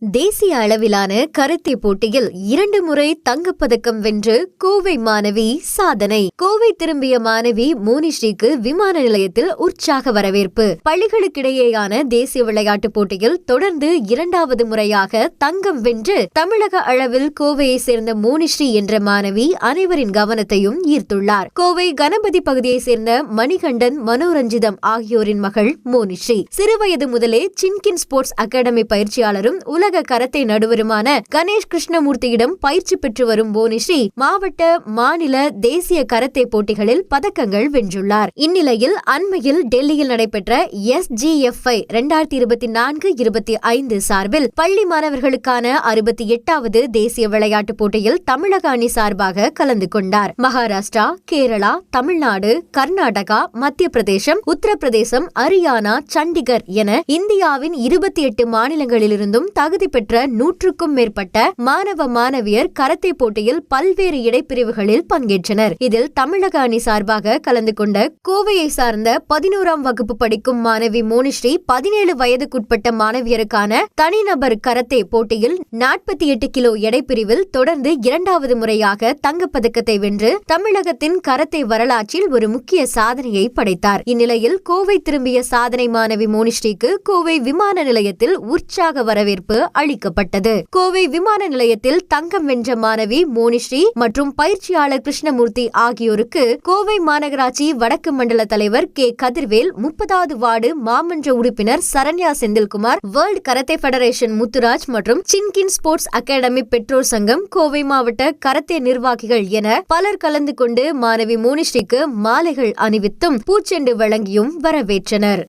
தேசிய அளவிலான கருத்தி போட்டியில் இரண்டு முறை தங்கப்பதக்கம் வென்று கோவை மாணவி சாதனை. கோவை திரும்பிய மாணவி மோனிஸ்ரீக்கு விமான நிலையத்தில் உற்சாக வரவேற்பு. பள்ளிகளுக்கிடையேயான தேசிய விளையாட்டுப் போட்டியில் தொடர்ந்து இரண்டாவது முறையாக தங்கம் வென்று தமிழக அளவில் கோவையை சேர்ந்த மோனிஸ்ரீ என்ற மாணவி அனைவரின் கவனத்தையும் ஈர்த்துள்ளார். கோவை கணபதி பகுதியை சேர்ந்த மணிகண்டன் மனோரஞ்சிதம் ஆகியோரின் மகள் மோனிஸ்ரீ சிறுவயது முதலே சின்கின் ஸ்போர்ட்ஸ் அகாடமி பயிற்சியாளரும் உலக கரத்தை நடுவருமான கணேஷ் கிருஷ்ணமூர்த்தியிடம் பயிற்சி பெற்று வரும் போனிஸ்ரீ மாவட்ட மாநில தேசிய கரத்தை போட்டிகளில் பதக்கங்கள் வென்றுள்ளார். இந்நிலையில் அண்மையில் டெல்லியில் நடைபெற்ற எஸ் ஜி எஃப் ஐ இரண்டாயிரத்தி இருபத்தி நான்கு இருபத்தி ஐந்து சார்பில் பள்ளி மாணவர்களுக்கான அறுபத்தி எட்டாவது தேசிய விளையாட்டுப் போட்டியில் தமிழக அணி சார்பாக கலந்து கொண்டார். மகாராஷ்டிரா கேரளா தமிழ்நாடு கர்நாடகா மத்திய பிரதேசம் உத்தரப்பிரதேசம் ஹரியானா சண்டிகர் என இந்தியாவின் இருபத்தி எட்டு மாநிலங்களிலிருந்தும் தகுதி தகுதி பெற்ற நூற்றுக்கும் மேற்பட்ட மாணவ மாணவியர் கரத்தை போட்டியில் பல்வேறு இடைப்பிரிவுகளில் பங்கேற்றனர். இதில் தமிழக அணி சார்பாக கலந்து கொண்ட கோவையை சார்ந்த பதினோராம் வகுப்பு படிக்கும் மாணவி மோனிஸ்ரீ பதினேழு வயதுக்குட்பட்ட மாணவியருக்கான தனிநபர் கரத்தே போட்டியில் நாற்பத்தி எட்டு கிலோ எடைப்பிரிவில் தொடர்ந்து இரண்டாவது முறையாக தங்கப்பதக்கத்தை வென்று தமிழகத்தின் கரத்தை வரலாற்றில் ஒரு முக்கிய சாதனையை படைத்தார். இந்நிலையில் கோவை திரும்பிய சாதனை மாணவி மோனிஸ்ரீக்கு கோவை விமான நிலையத்தில் உற்சாக வரவேற்பு அளிக்கப்பட்டது. கோவை விமான நிலையத்தில் தங்கம் வென்ற மாணவி மோனிஸ்ரீ மற்றும் பயிற்சியாளர் கிருஷ்ணமூர்த்தி ஆகியோருக்கு கோவை மாநகராட்சி வடக்கு மண்டல தலைவர் கே. கதிர்வேல் முப்பதாவது வார்டு மாமன்ற உறுப்பினர் Saranya Senthilkumar world karate federation Muthuraj மற்றும் சின்கின் ஸ்போர்ட்ஸ் அகாடமி பெற்றோர் சங்கம் கோவை மாவட்ட கரத்தே நிர்வாகிகள் என பலர் கலந்து கொண்டு மாணவி மோனிஸ்ரீக்கு மாலைகள் அணிவித்தும் பூச்செண்டு வழங்கியும் வரவேற்றனர்.